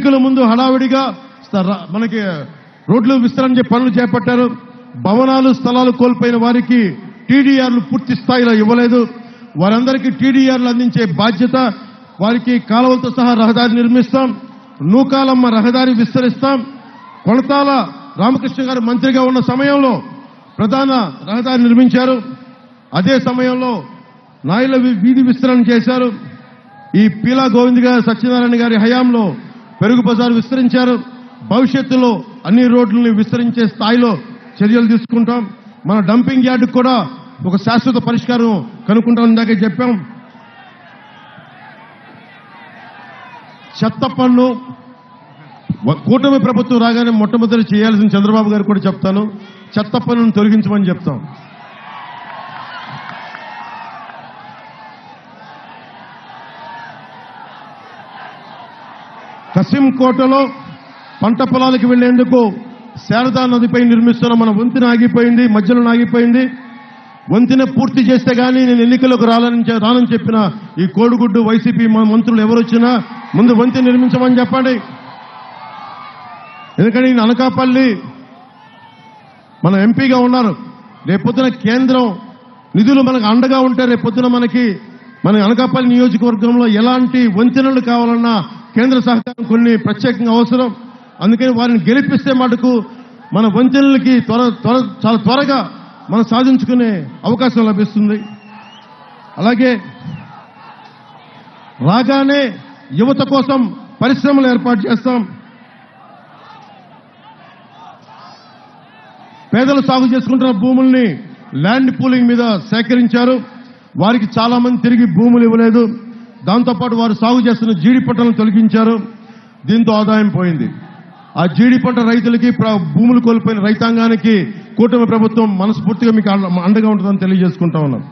ఎన్నికల ముందు హడావిడిగా మనకి రోడ్లు విస్తరణ పనులు చేపట్టారు. భవనాలు స్థలాలు కోల్పోయిన వారికి టీడీఆర్లు పూర్తి స్థాయిలో ఇవ్వలేదు. వారందరికీ టీడీఆర్లు అందించే బాధ్యత వారికి కాలువలతో సహా రహదారి నిర్మిస్తాం. నూకాలమ్మ రహదారి విస్తరిస్తాం. కొనతాల రామకృష్ణ గారు మంత్రిగా ఉన్న సమయంలో ప్రధాన రహదారి నిర్మించారు. అదే సమయంలో నాయుల వీ- వీధి విస్తరణ చేశారు. ఈ పీలా గోవింద్ గారి సత్యనారాయణ గారి హయాంలో పెరుగు బజార్ విస్తరించారు. భవిష్యత్తులో అన్ని రోడ్లని విస్తరించే స్థాయిలో చర్యలు తీసుకుంటాం. మన డంపింగ్ యార్డుకు కూడా ఒక శాశ్వత పరిష్కారం కనుక్కుంటాం ఇందాకే చెప్పాం. చెత్త పన్ను కూటమి ప్రభుత్వం రాగానే మొట్టమొదటి చేయాల్సిన చంద్రబాబు గారు కూడా చెప్తాను. చెత్త పన్నును తొలగించమని చెప్తాం. కసింకోటలో పంట పొలాలకు వెళ్ళేందుకు శారదా నదిపై నిర్మిస్తున్న మన వంతెన ఆగిపోయింది మధ్యలో ఆగిపోయింది వంతెన పూర్తి చేస్తే గానీ నేను ఎన్నికలకు రాలని రానని చెప్పిన ఈ కోడిగుడ్డు వైసీపీ మంత్రులు ఎవరు వచ్చినా ముందు వంతెన నిర్మించమని చెప్పండి. ఎందుకంటే ఈయన అనకాపల్లి మన ఎంపీగా ఉన్నారు. రేపొద్దున కేంద్రం నిధులు మనకు అండగా ఉంటే రేపొద్దున మనకి మన అనకాపల్లి నియోజకవర్గంలో ఎలాంటి వంతెనలు కావాలన్నా కేంద్ర సహకారం కొన్ని ప్రత్యేకంగా అవసరం. అందుకని వారిని గెలిపిస్తే మటుకు మన వంచనలకి త్వర త్వర చాలా త్వరగా మనం సాధించుకునే అవకాశం లభిస్తుంది. అలాగే రాగానే యువత కోసం పరిశ్రమలు ఏర్పాటు చేస్తాం. పేదలు సాగు చేసుకుంటున్న భూముల్ని ల్యాండ్ పూలింగ్ మీద సేకరించారు. వారికి చాలా మంది తిరిగి భూములు ఇవ్వలేదు. దాంతోపాటు వారు సాగు చేస్తున్న జీడి పంటలను తొలగించారు. దీంతో ఆదాయం పోయింది. ఆ జీడి పంట రైతులకి భూములు కోల్పోయిన రైతాంగానికి కూటమి ప్రభుత్వం మనస్ఫూర్తిగా మీకు అండ- అండగా ఉంటుందని తెలియజేసుకుంటా ఉన్నాం.